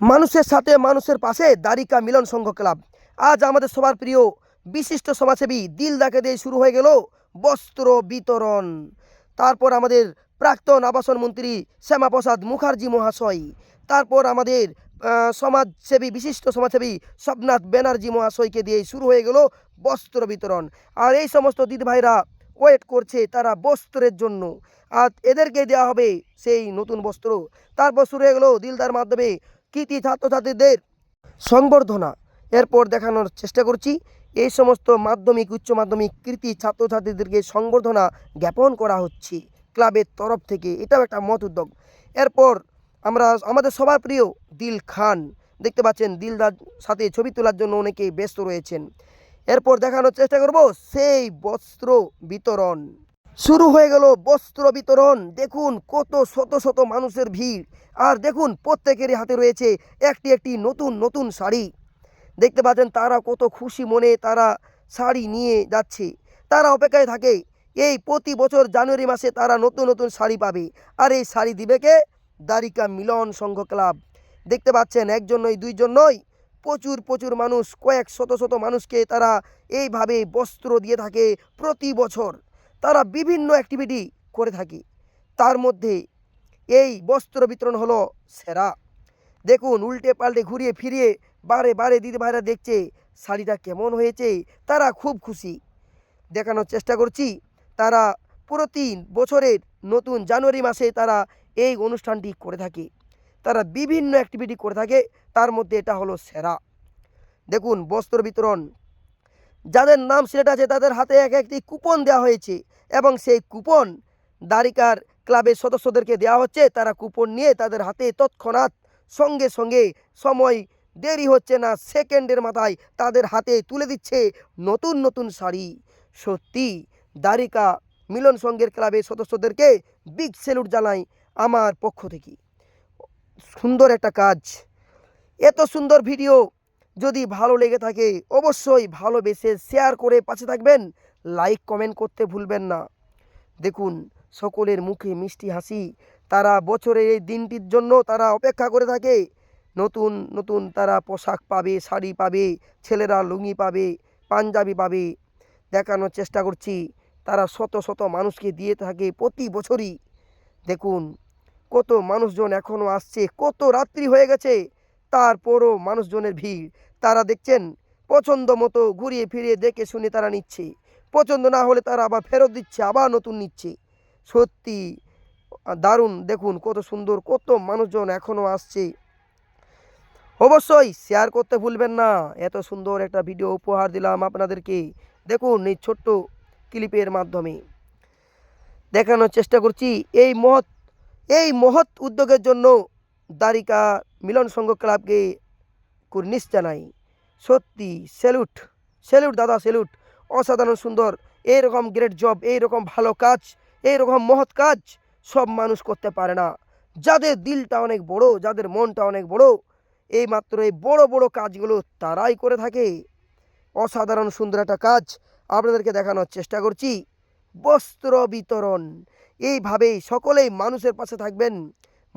মানুষের সাথে মানুষের পাশে দারিকা মিলন সংঘ ক্লাব। আজ আমাদের সবার প্রিয় বিশিষ্ট সমাজসেবী দিলদাকে দিয়ে শুরু হয়ে গেল বস্ত্র বিতরণ। তারপর আমাদের প্রাক্তন আবাসন মন্ত্রী শ্যামাপ্রসাদ মুখার্জি মহাশয়। তারপর আমাদের সমাজসেবী, বিশিষ্ট সমাজসেবী স্বপ্নাথ ব্যানার্জি মহাশয়কে দিয়ে শুরু হয়ে গেল বস্ত্র বিতরণ। আর এই সমস্ত দিদি ভাইরা ওয়েট করছে তারা বস্ত্রের জন্য। আর এদেরকে দেওয়া হবে সেই নতুন বস্ত্র। তারপর শুরু হয়ে গেলো দিলদার মাধ্যমে কৃতি ছাত্রছাত্রীদের সংবর্ধনা। এরপর দেখানোর চেষ্টা করছি, এই সমস্ত মাধ্যমিক, উচ্চ মাধ্যমিক কৃতি ছাত্রছাত্রীদেরকে সংবর্ধনা জ্ঞাপন করা হচ্ছে ক্লাবের তরফ থেকে। এটাও একটা মত উদ্যোগ। এরপর আমরা, আমাদের সবার প্রিয় দিল খান। দেখতে পাচ্ছেন, দিলদার সাথে ছবি তোলার জন্য অনেকেই ব্যস্ত রয়েছেন। এরপর দেখানোর চেষ্টা করব, সেই বস্ত্র বিতরণ। শুরু হয়ে গেল বস্ত্র বিতরণ। দেখুন কত শত শত মানুষের ভিড়। আর দেখুন প্রত্যেকেরই হাতে রয়েছে একটি একটি নতুন নতুন শাড়ি। দেখতে পাচ্ছেন তারা কত খুশি মনে তারা শাড়ি নিয়ে যাচ্ছে। তারা অপেক্ষায় থাকে, এই প্রতি বছর জানুয়ারি মাসে তারা নতুন নতুন শাড়ি পাবে। আর এই শাড়ি দিবে কে? দ্বারিকা মিলন সংঘ ক্লাব। দেখতে পাচ্ছেন একজন নয়, দুইজন নয়। প্রচুর প্রচুর মানুষ, কয়েক শত শত মানুষকে তারা এইভাবে বস্ত্র দিয়ে থাকে প্রতি বছর। তারা বিভিন্ন অ্যাক্টিভিটি করে থাকে। তার মধ্যে এই বস্ত্র বিতরণ হলো সেরা। দেখুন, উল্টে পাল্টে ঘুরিয়ে ফিরিয়ে বারে বারে দিদি ভাইরা দেখছে শাড়িটা কেমন হয়েছে, তারা খুব খুশি। দেখানোর চেষ্টা করছি, তারা প্রতি বছরের নতুন জানুয়ারি মাসে তারা এই অনুষ্ঠানটি করে থাকে। তারা বিভিন্ন অ্যাক্টিভিটি করে থাকে, তার মধ্যে এটা হলো সেরা। দেখুন, বস্ত্র বিতরণ যাদের নাম সিলেট আছে, তাদের হাতে এক একটি কুপন দেওয়া হয়েছে এবং সেই কুপন দ্বারিকার ক্লাবের সদস্যদেরকে দেওয়া হচ্ছে। তারা কুপন নিয়ে তাদের হাতে তৎক্ষণাৎ সঙ্গে সঙ্গে সময় দেরি হচ্ছে না, সেকেন্ডের মাথায় তাদের হাতে তুলে দিচ্ছে নতুন নতুন শাড়ি। সত্যি দ্বারিকা মিলন সংঘের ক্লাবের সদস্যদেরকে বিগ স্যালুট জানাই আমার পক্ষ থেকে। সুন্দর একটা কাজ। এত সুন্দর ভিডিও যদি ভালো লেগে থাকে, অবশ্যই ভালোবেসে শেয়ার করে পাশে থাকবেন। লাইক কমেন্ট করতে ভুলবেন না। দেখুন, সকলের মুখে মিষ্টি হাসি। তারা বছরের এই দিনটির জন্য তারা অপেক্ষা করে থাকে। নতুন নতুন তারা পোশাক পাবে, শাড়ি পাবে, ছেলেরা লুঙ্গি পাবে, পাঞ্জাবি পাবে। দেখানোর চেষ্টা করছি, তারা শত শত মানুষকে দিয়ে থাকে প্রতি বছরই। দেখুন, কত মানুষজন এখনও আসছে, কত রাত্রি হয়ে গেছে। তারপরও মানুষজনের ভিড়। তারা দেখছেন, পছন্দ মতো ঘুরিয়ে ফিরিয়ে দেখে শুনে তারা নিচ্ছে। পছন্দ না হলে তারা আবার ফেরত দিচ্ছে, আবার নতুন নিচ্ছে। সত্যি, দারুণ। দেখুন, কত সুন্দর, কত মানুষজন এখনও আসছে। অবশ্যই শেয়ার করতে ভুলবেন না। এত সুন্দর একটা ভিডিও উপহার দিলাম আপনাদেরকে। দেখুন, এই ছোট্ট ক্লিপের মাধ্যমে। দেখানোর চেষ্টা করছি, এই মহৎ এই মহৎ উদ্যোগের জন্য দ্বারিকা মিলন সংঘ ক্লাবকে কুর্নিশ জানাই। সত্যি স্যালুট স্যালুট দাদা স্যালুট অসাধারণ সুন্দর। এইরকম গ্রেট জব এইরকম ভালো কাজ, এইরকম মহৎ কাজ সব মানুষ করতে পারে না। যাদের দিলটা অনেক বড়, যাদের মনটা অনেক বড় এই মাত্র এই বড় বড় কাজগুলো তারাই করে থাকে। অসাধারণ সুন্দর একটা কাজ আপনাদেরকে দেখানোর চেষ্টা করছি। বস্ত্র বিতরণ। এইভাবেই সকলেই মানুষের পাশে থাকবেন।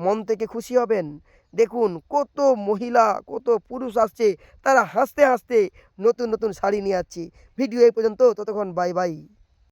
মন থেকে খুশি হবেন। দেখুন, কত মহিলা, কত পুরুষ আসছে, তারা হাসতে হাসতে নতুন নতুন শাড়ি নিয়ে আসছে। ভিডিও এই পর্যন্ত, ততক্ষণ বাই বাই।